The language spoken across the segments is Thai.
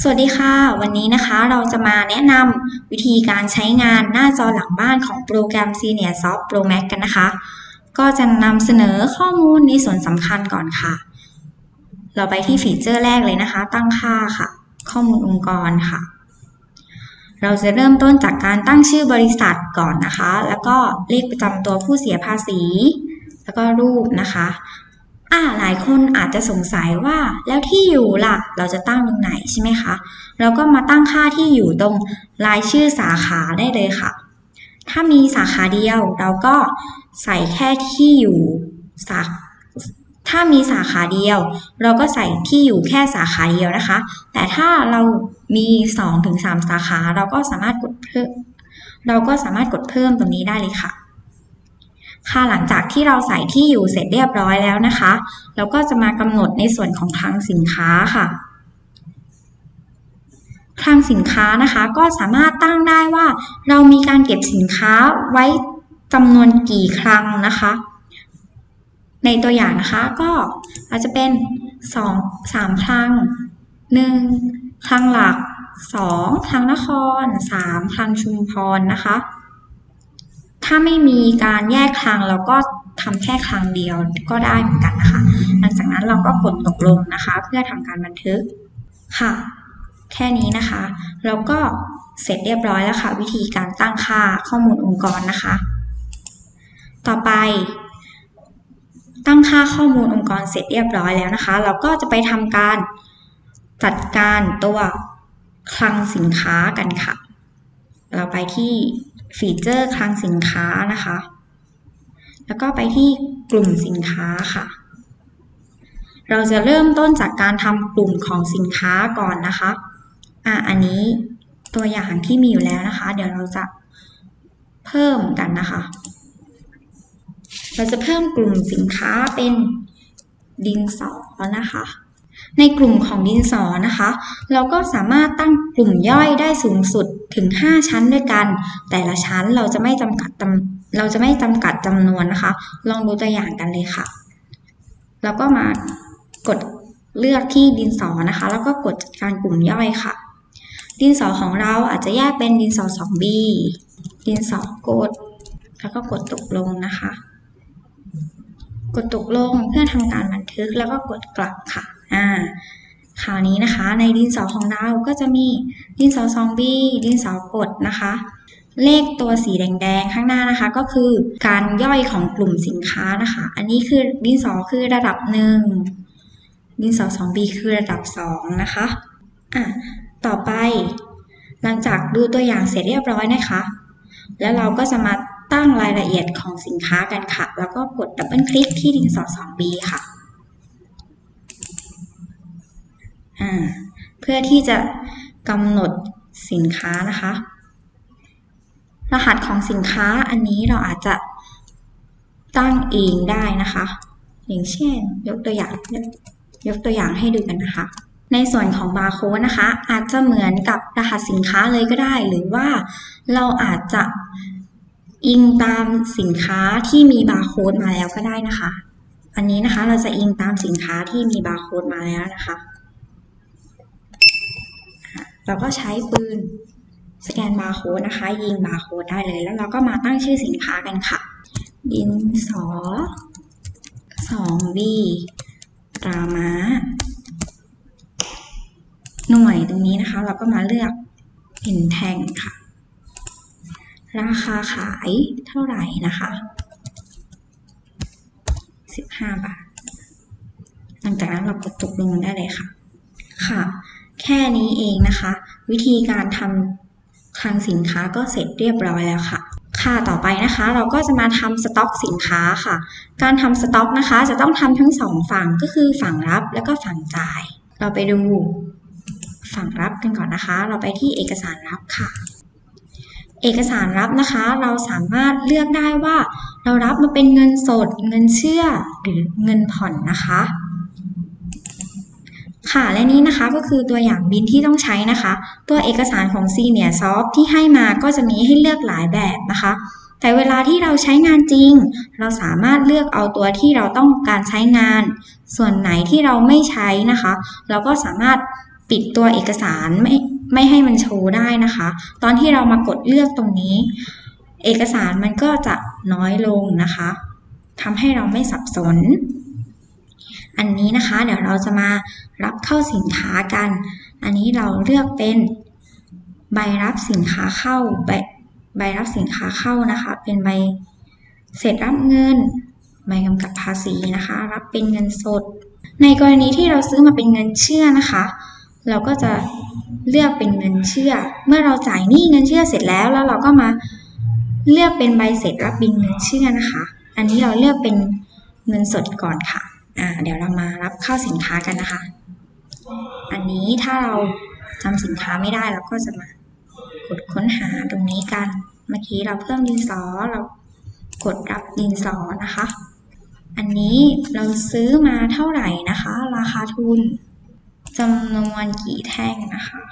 สวัสดีค่ะ วันนี้นะคะเราจะมาแนะนำวิธีการใช้งานหน้าจอหลังบ้านของโปรแกรม Senior Soft Pro Max กันนะคะ ก็จะนำเสนอข้อมูลในส่วนสำคัญก่อนค่ะ เราไปที่ฟีเจอร์แรกเลยนะคะ ตั้งค่าค่ะ ข้อมูลองค์กรค่ะ เราจะเริ่มต้นจากการตั้งชื่อบริษัทก่อนนะคะ แล้วก็เลขประจำตัวผู้เสียภาษี แล้วก็รูปนะคะ อ่าหลายคนอาจจะสงสัยว่าแล้วที่อยู่ล่ะเราจะตั้งตรงไหนใช่ไหมคะ เราก็มาตั้งค่าที่อยู่ตรงรายชื่อสาขาได้เลยค่ะ ถ้ามีสาขาเดียวเราก็ใส่แค่ที่อยู่สาถ้ามีสาขาเดียว เราก็ใส่ที่อยู่แค่สาขาเดียวนะคะ แต่ถ้าเรามี2-3ถึงสาขา เราก็สามารถกดเพิ่มเราก็สามารถกดเพิ่มตรงนี้ได้เลยค่ะ ค่ะหลังจากที่เราใส่ที่อยู่เสร็จเรียบร้อยแล้วนะคะ เราก็จะมากำหนดในส่วนของคลังสินค้าค่ะคลังสินค้านะคะก็สามารถตั้งได้ว่า เรามีการเก็บสินค้าไว้จำนวนกี่ครั้งนะคะ ในตัวอย่างนะคะก็อาจจะเป็น 2 3 ครั้ง 1 ครั้งหลัก 2 ครั้งนคร 3 ครั้งชุมพรนะคะ ถ้าไม่มีการแยกครั้งเราก็ทำแค่ครั้งเดียวก็ได้เหมือนกันนะคะ หลังจากนั้นเราก็กดตกลงนะคะ เพื่อทำการบันทึกค่ะ แค่นี้นะคะ เราก็เสร็จเรียบร้อยแล้วค่ะ วิธีการตั้งค่าข้อมูลองค์กรนะคะ ต่อไป ตั้งค่าข้อมูลองค์กรเสร็จเรียบร้อยแล้วนะคะ เราก็จะไปทำการจัดการตัวคลังสินค้ากันค่ะ เราไปที่ ฟีเจอร์คลังสินค้านะคะ แล้วก็ไปที่กลุ่มสินค้าค่ะ เราจะเริ่มต้นจากการทำกลุ่มของสินค้าก่อนนะคะ อะอันนี้ตัวอย่างที่มีอยู่แล้วนะคะ เดี๋ยวเราจะเพิ่มกันนะคะ เราจะเพิ่มกลุ่มสินค้าเป็นดินสอนะคะ ในกลุ่มของดินสอนะคะ เราก็สามารถตั้งกลุ่มย่อยได้สูงสุดถึง 5 ชั้นด้วยกัน แต่ละชั้นเราจะไม่จำกัดเราจะไม่จำกัดจำนวนนะคะ ลองดูตัวอย่างกันเลยค่ะ แล้วก็มากดเลือกที่ดินสอนะคะ แล้วก็กดจัดการกลุ่มย่อยค่ะ ดินสอของเราอาจจะแยกเป็นดินสอ 2B ดินสอกด แล้วก็กดตกลงนะคะ กดตกลงเพื่อทำการบันทึกแล้วก็กดกลับค่ะ คราวนี้นะคะในดินสอของเราก็จะมีดินสอ 2B ดินสอกดนะคะ เลขตัวสีแดงๆข้างหน้านะคะ ก็คือการย่อยของกลุ่มสินค้านะคะ อันนี้คือดินสอคือระดับหนึ่งดินสอ 2B คือระดับ2นะคะอะต่อไป หลังจากดูตัวอย่างเสร็จเรียบร้อยนะคะ แล้วเราก็จะมาตั้งรายละเอียดของสินค้ากันค่ะ แล้วก็กดดับเบิลคลิกที่ดินสอ 2B ค่ะ อ่า เพื่อที่จะกำหนดสินค้านะคะ รหัสของสินค้าอันนี้เราอาจจะตั้งเองได้นะคะ อย่างเช่น ยกตัวอย่างยกตัวอย่างให้ดูกันนะคะ ในส่วนของบาร์โค้ดนะคะ อาจจะเหมือนกับรหัสสินค้าเลยก็ได้ หรือว่าเราอาจจะอิงตามสินค้าที่มีบาร์โค้ดมาแล้วก็ได้นะคะ อันนี้นะคะเราจะอิงตามสินค้าที่มีบาร์โค้ดมาแล้วนะคะ เราก็ใช้ปืนสแกนบาร์โค้ดนะคะ ยิงบาร์โค้ดได้เลย แล้วเราก็มาตั้งชื่อสินค้ากันค่ะ ดินสอ 2B ตราม้า หน่วยตรงนี้นะคะ เราก็มาเลือกเป็นแท่งค่ะ ราคาขายเท่าไหร่นะคะ 15 บาท หลังจากนั้นเรากดตกลงได้เลยค่ะ ค่ะ แค่นี้เองนะคะ วิธีการทำคลังสินค้าก็เสร็จเรียบร้อยแล้วค่ะ ค่ะต่อไปนะคะ เราก็จะมาทำสต็อกสินค้าค่ะ การทำสต็อกนะคะ จะต้องทำทั้งสองฝั่งก็คือฝั่งรับและก็ฝั่งจ่าย เราไปดูฝั่งรับกันก่อนนะคะ เราไปที่เอกสารรับค่ะ เอกสารรับนะคะ เราสามารถเลือกได้ว่า เรารับมาเป็นเงินสด เงินเชื่อหรือเงินผ่อนนะคะ ค่ะ และนี้นะคะก็คือตัวอย่างบินที่ต้องใช้นะคะ ตัวเอกสารของ Senior Soft ที่ให้มาก็จะมีให้เลือกหลายแบบนะคะ แต่เวลาที่เราใช้งานจริง เราสามารถเลือกเอาตัวที่เราต้องการใช้งาน ส่วนไหนที่เราไม่ใช้นะคะ เราก็สามารถปิดตัวเอกสารไม่ไม่ให้มันโชว์ได้นะคะ ตอนที่เรามากดเลือกตรงนี้ เอกสารมันก็จะน้อยลงนะคะทำให้เราไม่สับสน อันนี้นะคะเดี๋ยวเราจะมารับเข้าสินค้ากัน อันนี้เราเลือกเป็นใบรับสินค้าเข้าใบใบรับสินค้าเข้านะคะ เป็นใบเสร็จรับเงินใบกำกับภาษีนะคะ รับเป็นเงินสด ในกรณีที่เราซื้อมาเป็นเงินเชื่อนะคะ เราก็จะเลือกเป็นเงินเชื่อ เมื่อเราจ่ายหนี้เงินเชื่อเสร็จแล้ว แล้วเราก็มาเลือกเป็นใบเสร็จรับบินเงินเชื่อนะคะ อันนี้เราเลือกเป็นเงินสดก่อนค่ะ เดี๋ยวเรามารับเข้าสินค้ากันนะคะ อันนี้ถ้าเราจำสินค้าไม่ได้เราก็จะมากดค้นหาตรงนี้กัน เมื่อกี้เราเพิ่มดินสอเรากดรับดินสอนะคะ อันนี้เราซื้อมาเท่าไหร่นะคะ ราคาทุนจำนวนกี่แท่งนะคะ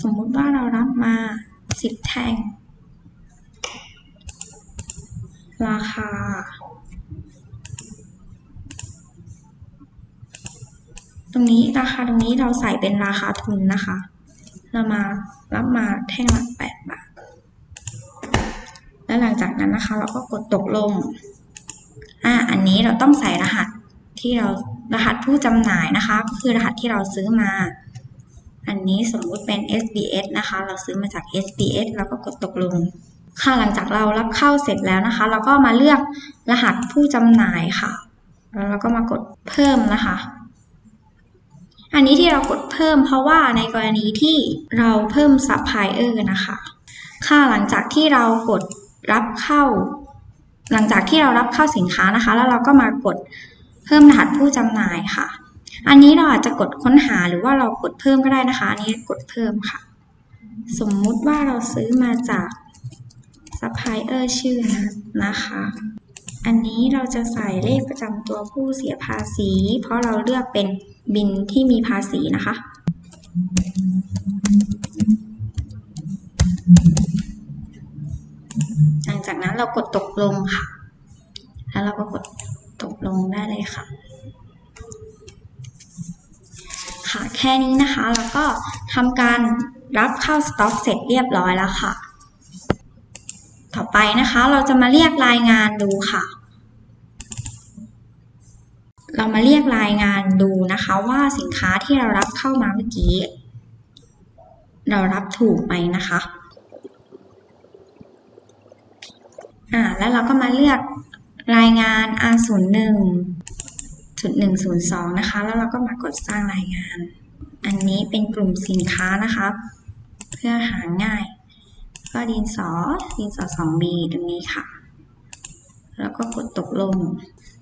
สมมุติว่าเรารับมา 10 แท่ง ราคา ตรงนี้ราคาตรงนี้เราใส่เป็นราคาทุนนะคะ เรามารับมาแท่งละ8บาท แล้วหลังจากนั้นนะคะ เราก็กดตกลง อ่า อันนี้เราต้องใส่รหัสที่เรารหัสผู้จำหน่ายนะคะ ก็คือรหัสที่เราซื้อมา อันนี้สมมุติเป็น SBS นะคะ เราซื้อมาจาก SBS เราก็กดตกลง ค่ะหลังจากเรารับเข้าเสร็จแล้วนะคะ เราก็มาเลือกรหัสผู้จำหน่ายค่ะ แล้วเราก็มากดเพิ่มนะคะ อันนี้ที่เรากดเพิ่มเพราะว่าในกรณีที่เราเพิ่มซัพพลายเออร์นะคะ ค่ะหลังจากที่เรากดรับเข้า หลังจากที่เรารับเข้าสินค้านะคะ แล้วเราก็มากดเพิ่มรหัสผู้จำหน่ายค่ะ อันนี้เราอาจจะกดค้นหาหรือว่าเรากดเพิ่มก็ได้นะคะ อันนี้กดเพิ่มค่ะ สมมุติว่าเราซื้อมาจากซัพพลายเออร์ชื่อนะนะคะ อันนี้เราจะใส่เลขประจำตัวผู้เสียภาษี เพราะเราเลือกเป็นบินที่มีภาษีนะคะ หลังจากนั้นเรากดตกลงค่ะ แล้วเราก็กดตกลงได้เลยค่ะ ค่ะแค่นี้นะคะแล้วก็ทำการรับเข้าสต็อกเสร็จเรียบร้อยแล้วค่ะ ต่อไปนะคะ เราจะมาเรียกรายงานดูค่ะ เรามาเรียกรายงานดูนะคะว่าสินค้าที่เรารับเข้ามาเมื่อกี้ เรารับถูกไหมนะคะอ่าแล้วเราก็มาเลือกรายงาน R01 จุด102นะคะ แล้วเราก็มากดสร้างรายงาน อันนี้เป็นกลุ่มสินค้านะคะ เพื่อหาง่าย ก็ดินสอดินสอ 2B ตรงนี้ค่ะ แล้วก็กดตกลง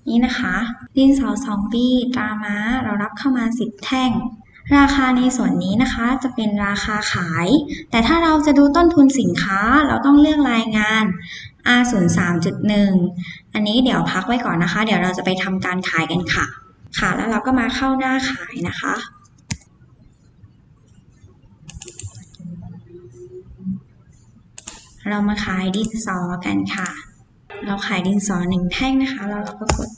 นี่นะคะ ดินสอ 2B ตราม้าเรารับเข้ามา10แท่ง ราคาในส่วนนี้นะคะจะเป็นราคาขาย แต่ถ้าเราจะดูต้นทุนสินค้าเราต้องเลือกรายงาน R03.1 อันนี้เดี๋ยวพักไว้ก่อนนะคะ เดี๋ยวเราจะไปทำการขายกันค่ะ ค่ะแล้วเราก็มาเข้าหน้าขายนะคะ เรามาขายดินสอกันค่ะ เราขายดินสอหนึ่งแท่งนะคะแล้วเราก็กด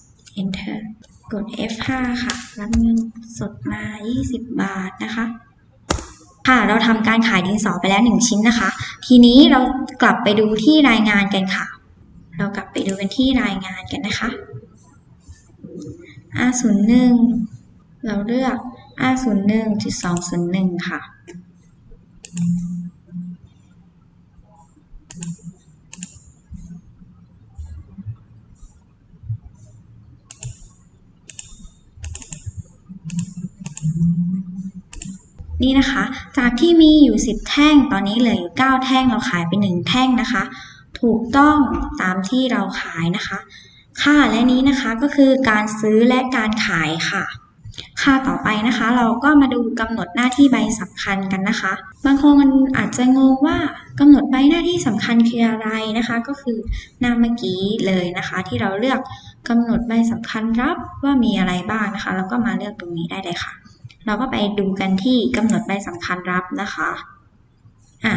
enter กด F5 ค่ะ รับเงินสดมา 20 บาทนะคะ ค่ะ เราทำการขายดินสอไปแล้ว 1 ชิ้นนะคะ ทีนี้เรากลับไปดูที่รายงานกันค่ะ เรากลับไปดูกันที่รายงานกันนะคะ R01 เราเลือก R01.201 ค่ะ นี่นะคะ จากที่มีอยู่ 10 แท่ง ตอนนี้เหลืออยู่ 9 แท่ง เราขายไป 1 แท่งนะคะ ถูกต้องตามที่เราขายนะคะ ค่ะ และนี้นะคะก็คือการซื้อและการขายค่ะ ค่ะต่อไปนะคะ เราก็มาดูกำหนดหน้าที่ใบสำคัญกันนะคะ บางคนอาจจะงงว่ากำหนดใบหน้าที่สำคัญคืออะไรนะคะ ก็คือหน้าเมื่อกี้เลยนะคะ ที่เราเลือกกำหนดใบสำคัญรับว่ามีอะไรบ้างนะคะ แล้วก็มาเลือกตรงนี้ได้เลยค่ะ เราก็ไปดูกันที่กำหนดใบสำคัญรับนะคะอะ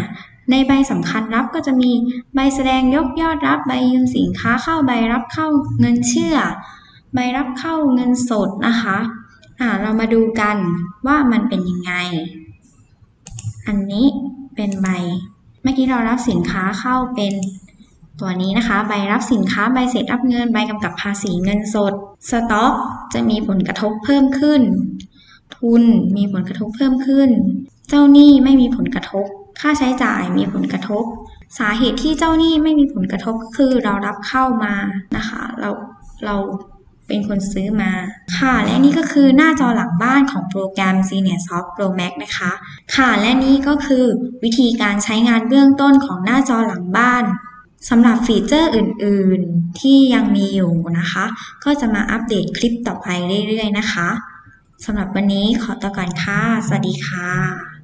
ในใบสำคัญรับก็จะมีใบแสดงยกยอดรับใบยืมสินค้าเข้าใบรับเข้าเงินเชื่อ ใบรับเข้าเงินสดนะคะอ่าเรามาดูกันว่ามันเป็นยังไง อันนี้เป็นใบ เมื่อกี้เรารับสินค้าเข้าเป็นตัวนี้นะคะ ใบรับสินค้าใบเสร็จรับเงินใบกำกับภาษีเงินสด สต็อกจะมีผลกระทบเพิ่มขึ้น ทุนมีผลกระทบเพิ่มขึ้น เจ้าหนี้ไม่มีผลกระทบ ค่าใช้จ่ายมีผลกระทบ สาเหตุที่เจ้าหนี้ไม่มีผลกระทบคือเรารับเข้ามานะคะ เราเราเป็นคนซื้อมา ค่ะ และนี่ก็คือหน้าจอหลังบ้านของโปรแกรม Senior Soft Pro Max นะคะ ค่ะ และนี่ก็คือวิธีการใช้งานเบื้องต้นของหน้าจอหลังบ้านสำหรับฟีเจอร์อื่น ๆ ที่ยังมีอยู่นะคะ ก็จะมาอัปเดตคลิปต่อไปเรื่อย ๆ นะคะ สำหรับวันนี้ขอตัวก่อนค่ะ สวัสดีค่ะ